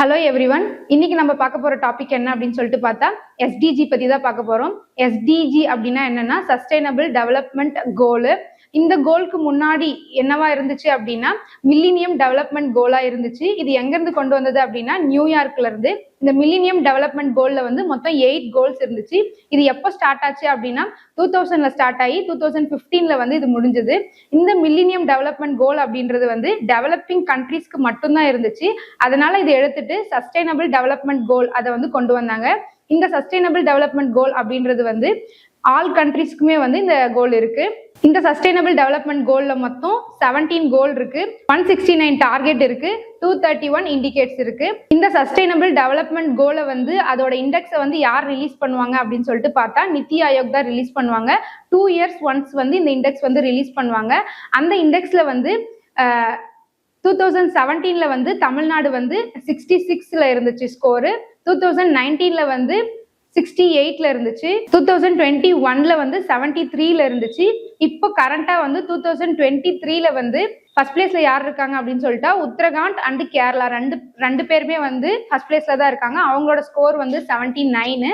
Hello every one இன்னைக்கு நம்ம பார்க்க போற டாபிக் என்ன அப்படின்னு சொல்லிட்டு பார்த்தா எஸ்டிஜி பத்தி தான் பார்க்க போறோம். எஸ்டிஜி அப்படின்னா என்னன்னா சஸ்டைனபிள் டெவலப்மெண்ட் கோலு இந்த கோலுக்கு முன்னாடி என்னவா இருந்துச்சு அப்படின்னா மில்லினியம் டெவலப்மெண்ட் கோலா இருந்துச்சு. இது எங்க இருந்து கொண்டு வந்தது அப்படின்னா நியூயார்க்ல இருந்து இந்த மில்லினியம் டெவலப்மெண்ட் கோல்ல வந்து மொத்தம் எயிட் கோல்ஸ் இருந்துச்சு. இது எப்போ ஸ்டார்ட் ஆச்சு அப்படின்னா டூ தௌசண்ட்ல ஸ்டார்ட் ஆகி டூ தௌசண்ட் பிப்டீன்ல வந்து இது முடிஞ்சது. இந்த மில்லினியம் டெவலப்மெண்ட் கோல் அப்படின்றது வந்து டெவலப்பிங் கண்ட்ரீஸ்க்கு மட்டும்தான் இருந்துச்சு. அதனால இதை எடுத்துட்டு சஸ்டைனபிள் டெவலப்மெண்ட் கோல் அதை வந்து கொண்டு வந்தாங்க. இந்த சஸ்டைனபிள் டெவலப்மெண்ட் கோல் அப்படின்றது வந்து ஆல் கண்ட்ரிஸ்க்குமே வந்து இந்த கோல் இருக்கு. இந்த சஸ்டைனபிள் டெவலப்மெண்ட் கோல்ல மொத்தம் செவன்டீன் கோல் இருக்கு. ஒன் சிக்ஸ்டி நைன் டார்கெட் இருக்கு. டூ தேர்ட்டி ஒன் இண்டிகேட்ஸ் இருக்கு. இந்த சஸ்டைனபிள் டெவலப்மெண்ட் கோலை வந்து அதோட இண்டெக்ஸை வந்து யார் ரிலீஸ் பண்ணுவாங்க அப்படின்னு சொல்லிட்டு பார்த்தா நித்தி ஆயோக் தான் ரிலீஸ் பண்ணுவாங்க. டூ இயர்ஸ் ஒன்ஸ் வந்து இந்த இண்டெக்ஸ் வந்து ரிலீஸ் பண்ணுவாங்க. அந்த இண்டெக்ஸ்ல வந்து டூ தௌசண்ட் செவன்டீன்ல வந்து தமிழ்நாடு வந்து சிக்ஸ்டி சிக்ஸ்ல இருந்துச்சு ஸ்கோரு டூ தௌசண்ட் நைன்டீன்ல வந்து சிக்ஸ்டி எயிட்ல இருந்துச்சு. டூ தௌசண்ட் டுவெண்ட்டி ஒன்ல வந்து செவன்டி த்ரீல இருந்துச்சு. இப்போ கரண்டா வந்து டூ தௌசண்ட் டுவெண்ட்டி த்ரீல வந்து ஃபர்ஸ்ட் பிளேஸ்ல யார் இருக்காங்க அப்படின்னு சொல்லிட்டா உத்தரகாண்ட் அண்ட் கேரளா. ரெண்டு ரெண்டு பேருமே வந்து ஃபர்ஸ்ட் பிளேஸ்ல தான் இருக்காங்க. அவங்களோட ஸ்கோர் வந்து செவன்டி நைனு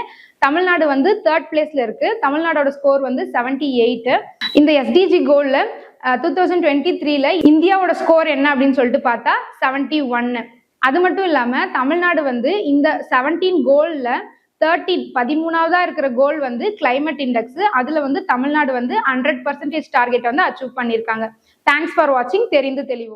தமிழ்நாடு வந்து தேர்ட் பிளேஸ்ல இருக்கு. தமிழ்நாடோட ஸ்கோர் வந்து செவன்டி எயிட் இந்த எஸ்டிஜி கோல்ல டூ தௌசண்ட் டுவெண்ட்டி த்ரீல இந்தியாவோட ஸ்கோர் என்ன அப்படின்னு சொல்லிட்டு பார்த்தா செவன்டி ஒன்னு அது மட்டும் இல்லாம தமிழ்நாடு வந்து இந்த செவன்டீன் கோல்ல தேர்ட்டீன் பதிமூணாவதா இருக்கிற கோல் வந்து கிளைமேட் இண்டெக்ஸ் அதுல வந்து தமிழ்நாடு வந்து ஹண்ட்ரட் பர்சன்டேஜ் டார்கெட் வந்து அச்சீவ் பண்ணியிருக்காங்க தேங்க்ஸ் ஃபார் வாட்சிங் தெரிந்து தெளிவும்.